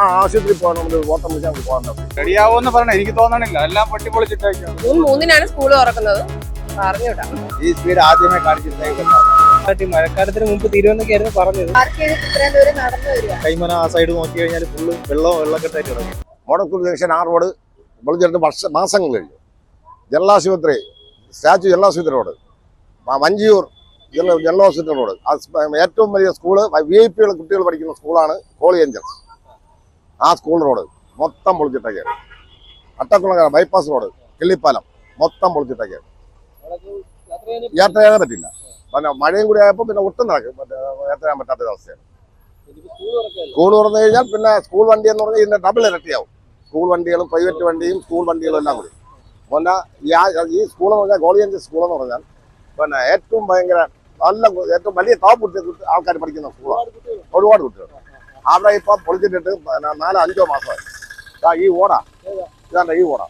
ആ ആശുപത്രി പോകാൻ നമുക്ക് ഓട്ടം വിളിച്ചാൽ നമുക്ക് പോകാൻ പറ്റും റെഡിയാവുമെന്ന് പറഞ്ഞ എനിക്ക് തോന്നണില്ല. എല്ലാം പൊട്ടിപ്പൊളിച്ചിട്ടേക്കാണ്. ജൂൺ മൂന്നിനാണ് സ്കൂൾ തുറക്കുന്നത്. പറഞ്ഞുവിടാം. ഈ സ്പീഡ് ആദ്യമേ കാണിച്ചിട്ടേക്കുന്നത് മഴക്കാലത്തിന് മുമ്പ് പറഞ്ഞത്. ദൂരം നടന്നു വരിക. കൈമന ആ സൈഡ് നോക്കി കഴിഞ്ഞാൽ ഫുള്ള് വെള്ളം വെള്ളക്കെട്ടായിട്ട് കിടക്കും. സ്കൂൾ ജംഗ്ഷൻ ആ റോഡ് പൊളിച്ചിട്ട് വർഷ മാസങ്ങൾ കഴിഞ്ഞു. ജനലാശുപത്രി സ്റ്റാച്ചു ജനലാശുപത്രി road Vanchiyoor മഞ്ചിയൂർ general hospital road. ഏറ്റവും വലിയ സ്കൂൾ വി ഐ പികൾ കുട്ടികൾ പഠിക്കുന്ന സ്കൂളാണ് കോളി ഏഞ്ചൽസ്. ആ സ്കൂൾ റോഡ് മൊത്തം പൊളിച്ചിട്ടൊക്കെയാണ് അട്ടക്കുളങ്ങര ബൈപ്പാസ് റോഡ് കിള്ളിപ്പാലം മൊത്തം പൊളിച്ചിട്ടൊക്കെയാണ് യാത്ര ചെയ്യാൻ പറ്റില്ല. പിന്നെ മഴയും കൂടി ആയപ്പോൾ പിന്നെ ഒട്ടും നടക്കും യാത്ര ചെയ്യാൻ പറ്റാത്ത ഒരു അവസ്ഥയാണ്. സ്കൂൾ തുറന്നു കഴിഞ്ഞാൽ പിന്നെ സ്കൂൾ വണ്ടി എന്ന് പറഞ്ഞാൽ ഇതിന്റെ ഡബിൾ ഇരട്ടിയാവും. സ്കൂൾ വണ്ടികളും പ്രൈവറ്റ് വണ്ടിയും സ്കൂൾ വണ്ടികളും എല്ലാം കൂടി. പിന്നെ ഈ സ്കൂൾ എന്ന് പറഞ്ഞാൽ ഗോളിയഞ്ച് സ്കൂൾ എന്ന് പറഞ്ഞാൽ പിന്നെ ഏറ്റവും ഭയങ്കര നല്ല ഏറ്റവും വലിയ ടോപ്പ് കുട്ടി ആൾക്കാർ പഠിക്കുന്ന സ്കൂളാണ് ഒരുപാട് കുട്ടികൾ. അവിടെ ഇപ്പം പൊളിച്ചിട്ടിട്ട് നാലോ അഞ്ചോ മാസമായി ഈ ഓട. ഇതാണ്ട ഈ ഓട.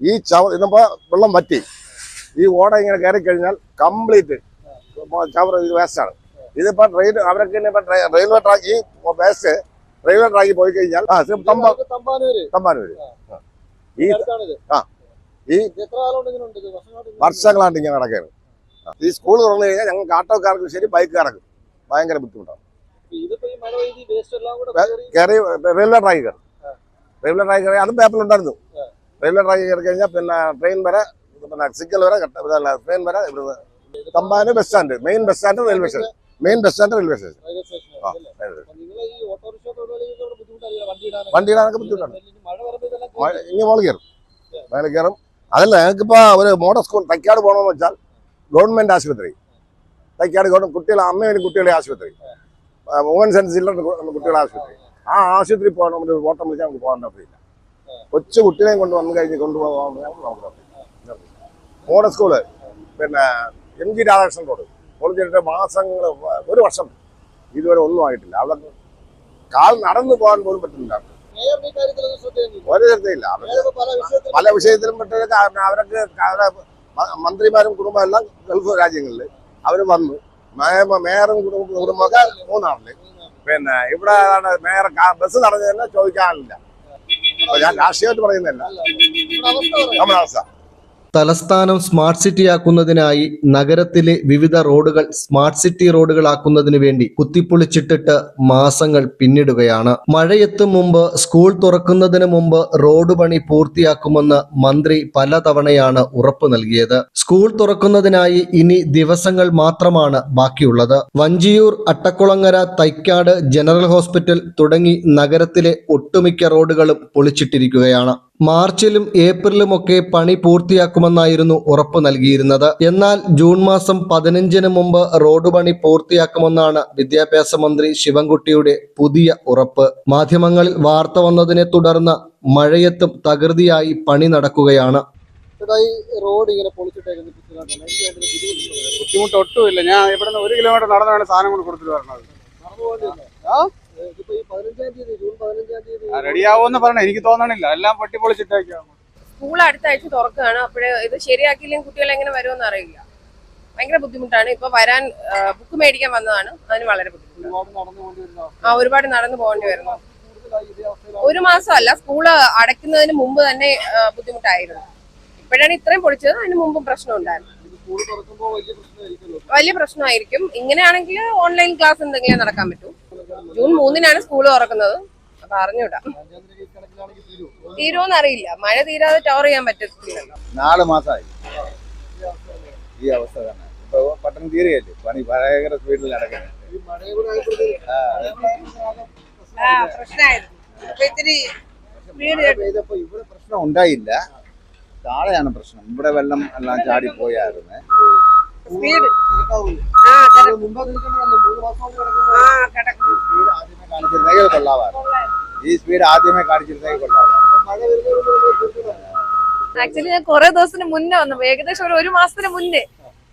ഈ ചവ ഇതിപ്പോ വെള്ളം വറ്റി. ഈ ഓട ഇങ്ങനെ കയറി കഴിഞ്ഞാൽ കംപ്ലീറ്റ് ചവർ ഇത് വേസ്റ്റാണ് ഇതിപ്പോ ട്രെയിൻ അവരൊക്കെ ഇപ്പൊ റെയിൽവേ ട്രാക്ക് ഈ വേസ്റ്റ് റെയിൽവേ ട്രാക്കിൽ പോയി കഴിഞ്ഞാൽ തമ്പാനൂര്. ഈ ആ. ഈ വർഷങ്ങളാണ്ട് ഇങ്ങനെ നടക്കുകയാണ്. ഈ സ്കൂൾ തുറന്നു കഴിഞ്ഞാൽ ഞങ്ങൾക്ക് ആട്ടോക്കാർക്കും ശരി ബൈക്കുകാർക്കും ഭയങ്കര ബുദ്ധിമുട്ടാണ്. കയറി റെയിൽവേ ട്രാക്ക് കയറി. റെയിൽവേ ട്രാക്ക് കയറി. അതും പേപ്പറിലുണ്ടായിരുന്നു റെയിൽവേ ട്രാക്ക് കയറി കഴിഞ്ഞാൽ പിന്നെ ട്രെയിൻ വരെ പിന്നെ സിഗ്നൽ വരെ ട്രെയിൻ വരെ ഇവിടുന്ന് തമ്പാന് bus stand main bus stand railway station main bus stand railway station ആ വണ്ടി ഇടാനൊക്കെ? ബുദ്ധിമുട്ടാണ്. ഇനി മോളിൽ കയറും. മേലെ കയറും. അതല്ല ഞങ്ങൾക്കിപ്പോ ഒരു മോഡൽ സ്കൂൾ തൈക്കാട് പോകണമെന്ന് വെച്ചാൽ ഗവൺമെന്റ് ആശുപത്രി. തൈക്കാട് ഗവൺമെന്റ് കുട്ടികളെ അമ്മയും കുട്ടികളെ ആശുപത്രി. വുമൻസ് ആൻഡ് ചിൽഡ്രൻ കുട്ടികളെ ആശുപത്രി. ആ ആശുപത്രി പോകണം ഒരു ഓട്ടം വിളിച്ചാൽ നമുക്ക് പോകാൻ പറ്റില്ല. കൊച്ചു കുട്ടികളെയും കൊണ്ട് വന്നു കഴിഞ്ഞ് കൊണ്ടുപോകാൻ നമുക്ക് മോഡൽ സ്കൂൾ പിന്നെ എം ജി രാധാകൃഷ്ണൻ റോഡ്. പൊളിച്ചിട്ട് മാസങ്ങൾ ഒരു വർഷം ഇതുവരെ ഒന്നും ആയിട്ടില്ല. അവിടെ കാൽ നടന്നു പോകാൻ പോലും പറ്റുന്നില്ല. ഒരു ശ്രദ്ധയില്ല. പല വിഷയത്തിലും പെട്ടത് അവരൊക്കെ അവരുടെ മന്ത്രിമാരും കുടുംബം എല്ലാം ഗൾഫ് രാജ്യങ്ങളിൽ അവർ വന്നു. മേയറും കുടുംബ കുടുംബമൊക്കെ മൂന്നാറിൽ. പിന്നെ ഇവിടെ മേയർ ബസ് നടന്നു തന്നെ ചോദിക്കാനില്ല ഞാൻ രാഷ്ട്രീയമായിട്ട് പറയുന്നില്ല നമ്മുടെ അവസ്ഥ തലസ്ഥാനം സ്മാർട്ട് സിറ്റിയാക്കുന്നതിനായി നഗരത്തിലെ വിവിധ റോഡുകൾ സ്മാർട്ട് സിറ്റി റോഡുകളാക്കുന്നതിനു വേണ്ടി കുത്തിപ്പൊളിച്ചിട്ടിട്ട് മാസങ്ങൾ പിന്നിടുകയാണ്. മഴയെത്തും മുമ്പ് സ്കൂൾ തുറക്കുന്നതിന് മുമ്പ് റോഡ് പണി പൂർത്തിയാക്കുമെന്ന് മന്ത്രി പലതവണയാണ് ഉറപ്പ് നൽകിയത്. സ്കൂൾ തുറക്കുന്നതിനായി ഇനി ദിവസങ്ങൾ മാത്രമാണ് ബാക്കിയുള്ളത്. വഞ്ചിയൂർ അട്ടക്കുളങ്ങര തൈക്കാട് ജനറൽ ഹോസ്പിറ്റൽ തുടങ്ങി നഗരത്തിലെ ഒട്ടുമിക്ക റോഡുകളും പൊളിച്ചിട്ടിരിക്കുകയാണ്. മാർച്ചിലും ഏപ്രിലുമൊക്കെ പണി പൂർത്തിയാക്കുമെന്നായിരുന്നു ഉറപ്പ് നൽകിയിരുന്നത്. എന്നാൽ ജൂൺ മാസം പതിനഞ്ചിന് മുമ്പ് റോഡ് പണി പൂർത്തിയാക്കുമെന്നാണ് വിദ്യാഭ്യാസ മന്ത്രി ശിവൻകുട്ടിയുടെ പുതിയ ഉറപ്പ്. മാധ്യമങ്ങളിൽ വാർത്ത വന്നതിനെ തുടർന്ന് മഴയത്തും തകൃതിയായി പണി നടക്കുകയാണ്. റോഡ് ഇങ്ങനെ ബുദ്ധിമുട്ട് ഒട്ടുമില്ല ഞാൻ ഇവിടുന്ന് ഒരു കിലോമീറ്റർ നടന്നാണ് സാധനം കൊണ്ട് കൊടുത്തിട്ട് വരണത്. ഇതിപ്പോ ഈ പതിനഞ്ചാം തീയതി ജൂൺ പതിനഞ്ചാം തീയതി റെഡിയാവുമെന്ന് പറഞ്ഞ എനിക്ക് തോന്നണില്ല. എല്ലാം പൊട്ടിപ്പൊളിച്ചിട്ടേക്കാണ് സ്കൂൾ അടുത്ത ആഴ്ച തുറക്കുകയാണ്. അപ്പോഴേ ഇത് ശരിയാക്കിയില്ലെങ്കിൽ കുട്ടികൾ എങ്ങനെ വരുമെന്ന് അറിയില്ല. ഭയങ്കര ബുദ്ധിമുട്ടാണ്. ഇപ്പൊ വരാൻ ബുക്ക് മേടിക്കാൻ വന്നതാണ്. അതിന് വളരെ ബുദ്ധിമുട്ടാണ്. ആ ഒരുപാട് നടന്നു പോകേണ്ടി വരുന്നു. ഒരു മാസമല്ല സ്കൂൾ അടയ്ക്കുന്നതിന് മുമ്പ് തന്നെ ബുദ്ധിമുട്ടായിരുന്നു. ഇപ്പോഴാണ് ഇത്രയും പൊളിച്ചത്. അതിന് മുമ്പും പ്രശ്നം ഉണ്ടായിരുന്നു. സ്കൂൾ തുറക്കുമ്പോൾ വലിയ പ്രശ്നമായിരിക്കുമല്ലോ. വലിയ പ്രശ്നമായിരിക്കും. ഇങ്ങനെയാണെങ്കിൽ ഓൺലൈൻ ക്ലാസ് എന്തെങ്കിലും നടക്കാൻ പറ്റൂ. ജൂൺ മൂന്നിനാണ് സ്കൂൾ തുറക്കുന്നത്. അപ്പൊ അറിഞ്ഞൂടാ. തീരുമോന്ന് അറിയില്ല. മഴ തീരാതെ ടവർ ചെയ്യാൻ പറ്റത്തില്ല നാല് മാസമായി ഈ അവസ്ഥ തന്നെ. ഇപ്പൊ പട്ടണം തീരുകയല്ലേ? പണി ഭയങ്കര സ്പീഡിൽ നടക്കുന്നത് ഈ മഴയും കൂടെ ആയപ്പോഴത്തേക്ക് പ്രശ്നമായിരുന്നു അപ്പൊ ഇത്തിരി മഴ പെയ്തപ്പോ ഇവിടെ പ്രശ്നം ഉണ്ടായില്ല. താഴെയാണ് പ്രശ്നം. ഇവിടെ വെള്ളം എല്ലാം ചാടി പോയായിരുന്നു. സ്പീഡ്. ഈ സ്പീഡ് ആദ്യമേ കാണിച്ചിരുന്നെങ്കിൽ കൊള്ളാമായിരുന്നു ആക്ച്വലി ഞാൻ കുറെ ദിവസത്തിന് മുന്നേ വന്നു. ഏകദേശം ഒരു ഒരു മാസത്തിന് മുന്നേ.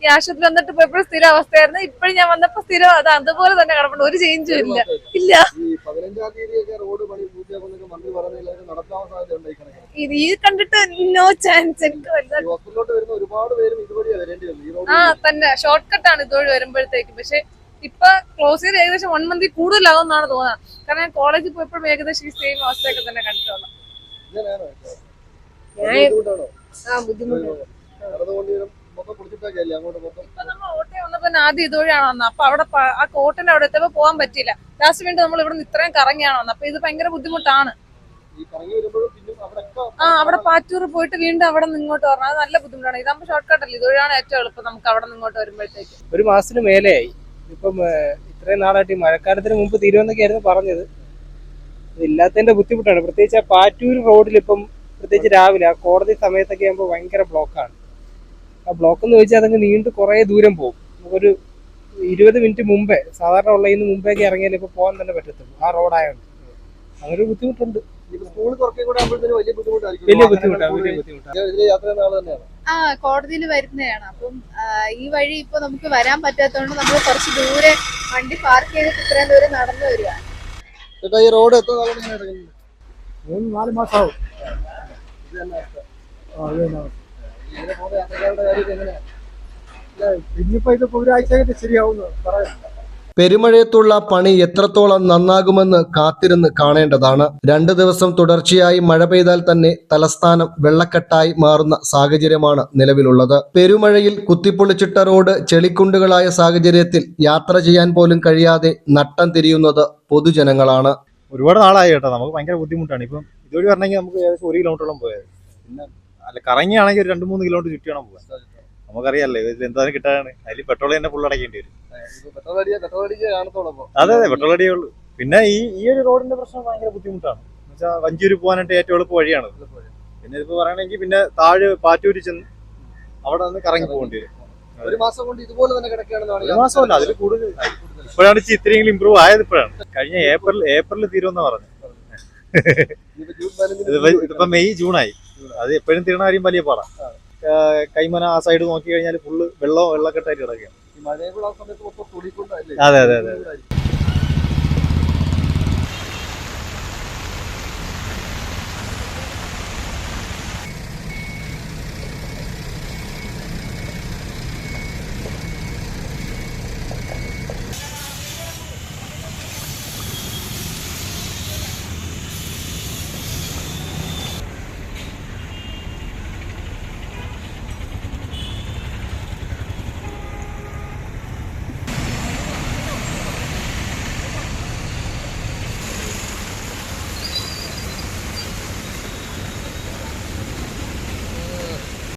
ഈ ആശുപത്രി വന്നിട്ട് പോയപ്പോഴും സ്ഥിര അവസ്ഥയായിരുന്നു. ഇപ്പോഴും ഞാൻ വന്നപ്പോ സ്ഥിരം അത് അതുപോലെ തന്നെ കിടപ്പുണ്ട്. ഒരു ചേഞ്ചും ഇല്ല. ഇല്ല. ഇത് ഈ കണ്ടിട്ട് നോ ചാൻസ് എനിക്ക് ഒരുപാട് ആ തന്നെ. ഷോർട്ട് കട്ട് ആണ് ഇതുവഴി വരുമ്പോഴത്തേക്ക്. പക്ഷെ ഇപ്പൊ ക്ലോസ് ചെയ്ത് ഏകദേശം വൺ മന്തിൽ കൂടുതലാകുമെന്നാണ് തോന്നുന്നത്. കാരണം ഞാൻ കോളേജിൽ പോയപ്പോഴും ഏകദേശം ഈ സെയിം അവസ്ഥയൊക്കെ തന്നെ ഞാൻ ബുദ്ധിമുട്ടാണോ ആ ബുദ്ധിമുട്ട് ആദ്യം ഇതുവഴിയാണ് വന്നത്? അപ്പൊ അവിടെ ആ കോട്ടിന്റെ അവിടെ എത്തിയപ്പോ പോകാൻ പറ്റില്ല ലാസ്റ്റ് വീണ്ടും നമ്മൾ ഇവിടെ നിന്ന് ഇത്രയും കറങ്ങിയാണ് വന്നത്? അപ്പൊ ഇത് ഭയങ്കര ബുദ്ധിമുട്ടാണ്. ആ അവിടെ പാറ്റൂർ പോയിട്ട് വീണ്ടും അവിടെ നിന്ന് ഇങ്ങോട്ട് വരണം. അത് നല്ല ബുദ്ധിമുട്ടാണ്. ഇതാകുമ്പോൾ ഷോർട്ട് കട്ട് അല്ലേ? ഇതുവഴിയാണ് ഏറ്റവും എളുപ്പം നമുക്ക് അവിടെ നിന്ന് ഇങ്ങോട്ട് വരുമ്പോഴത്തേക്ക്. ഒരു മാസത്തിന് മേലെയായി ഇപ്പം ഇത്രയും നാളായിട്ട് ഈ മഴക്കാലത്തിന് മുമ്പ് തീരുമെന്നൊക്കെയായിരുന്നു പറഞ്ഞത്. ഇതില്ലാത്തതിന്റെ ബുദ്ധിമുട്ടാണ്. പ്രത്യേകിച്ച് ആ പാറ്റൂർ റോഡിൽ ഇപ്പം പ്രത്യേകിച്ച് രാവിലെ ആ കോടതി സമയത്തൊക്കെ ആകുമ്പോൾ ഭയങ്കര ബ്ലോക്കാണ് ആ ബ്ലോക്ക് എന്ന് ചോദിച്ചാൽ അതങ്ങ് നീണ്ട് കുറേ ദൂരം പോകും. ഒരു ഇരുപത് മിനിറ്റ് മുമ്പേ സാധാരണ ഉള്ളതിന് മുമ്പേക്ക് ഇറങ്ങിയാൽ ഇപ്പോൾ പോകാൻ തന്നെ പറ്റത്തുള്ളൂ. ആ റോഡായതുകൊണ്ട് അങ്ങനെ ഒരു ബുദ്ധിമുട്ടുണ്ട് വലിയ വലിയ ബുദ്ധിമുട്ടാണ് ബുദ്ധിമുട്ടാണ് ആ കോടതിയിൽ വരുന്നതാണ്. അപ്പം ഈ വഴി ഇപ്പൊ നമുക്ക് വരാൻ പറ്റാത്തതുകൊണ്ട് നമ്മൾ കുറച്ച് ദൂരെ വണ്ടി പാർക്ക് ചെയ്തിട്ട് ഇത്രയും ദൂരെ നടന്നു വരുവാണ് ചേട്ടാ ഈ റോഡ് എത്ര മൂന്ന് നാല് മാസമാവും ഇനിയിപ്പോ ശരിയാവുന്നു പറയാം. പെരുമഴയത്തുള്ള പണി എത്രത്തോളം നന്നാകുമെന്ന് കാത്തിരുന്ന് കാണേണ്ടതാണ്. രണ്ടു ദിവസം തുടർച്ചയായി മഴ പെയ്താൽ തന്നെ തലസ്ഥാനം വെള്ളക്കെട്ടായി മാറുന്ന സാഹചര്യമാണ് നിലവിലുള്ളത്. പെരുമഴയിൽ കുത്തിപ്പൊളിച്ചിട്ട റോഡ് ചെളിക്കുണ്ടുകളായ സാഹചര്യത്തിൽ യാത്ര ചെയ്യാൻ പോലും കഴിയാതെ നട്ടം തിരിയുന്നത് പൊതുജനങ്ങളാണ്. ഒരുപാട് നാളായി കേട്ടോ. നമുക്ക് ഭയങ്കര ബുദ്ധിമുട്ടാണ്. ഇപ്പം ഇതുവഴി പറഞ്ഞെങ്കിൽ നമുക്ക് ഏകദേശം ഒരു കിലോമീറ്ററോളം പോയത് പിന്നെ അല്ല കറങ്ങിയാണെങ്കിൽ ഒരു രണ്ട് മൂന്ന് കിലോമീറ്റർ ചുറ്റി വേണം പോകാൻ. നമുക്കറിയാലോ ഇതിൽ എന്തായാലും കിട്ടാനാണ്. അതിൽ പെട്രോൾ തന്നെ ഫുൾ അടയ്ക്കേണ്ടി വരും. അതെ അതെ പെട്രോൾ അടിയേ ഉള്ളൂ. പിന്നെ ഈ ഈ ഒരു റോഡിന്റെ പ്രശ്നം ഭയങ്കര ബുദ്ധിമുട്ടാണ്. എന്നുവെച്ചാൽ വഞ്ചൂര് പോകാനായിട്ട് ഏറ്റവും എളുപ്പ വഴിയാണ് പിന്നെ ഇപ്പൊ പറയണെങ്കിൽ പിന്നെ താഴെ പാറ്റൂരി ചെന്ന് അവിടെ നിന്ന് കറങ്ങി പോകേണ്ടി വരും. ഒരു മാസം കൊണ്ട് ഇതുപോലെ തന്നെ കിടക്കുകയാണെന്ന് ഒരു മാസമല്ല അതിൽ കൂടുതൽ ഇപ്പോഴാണ് ഇത്രയെങ്കിലും ഇമ്പ്രൂവ് ആയത് ഇപ്പോഴാണ്. കഴിഞ്ഞ ഏപ്രിൽ ഏപ്രിൽ തീരുമെന്നാ പറഞ്ഞു ഇതിപ്പോ മെയ് ജൂണായി. അത് എപ്പോഴും തീരണ കാര്യം വലിയ പാടാ. കൈമന ആ സൈഡ് നോക്കി കഴിഞ്ഞാൽ ഫുള്ള് വെള്ളം വെള്ളക്കെട്ടായിട്ട് കിടക്കുകയാണ്. അതെ അതെ അതെ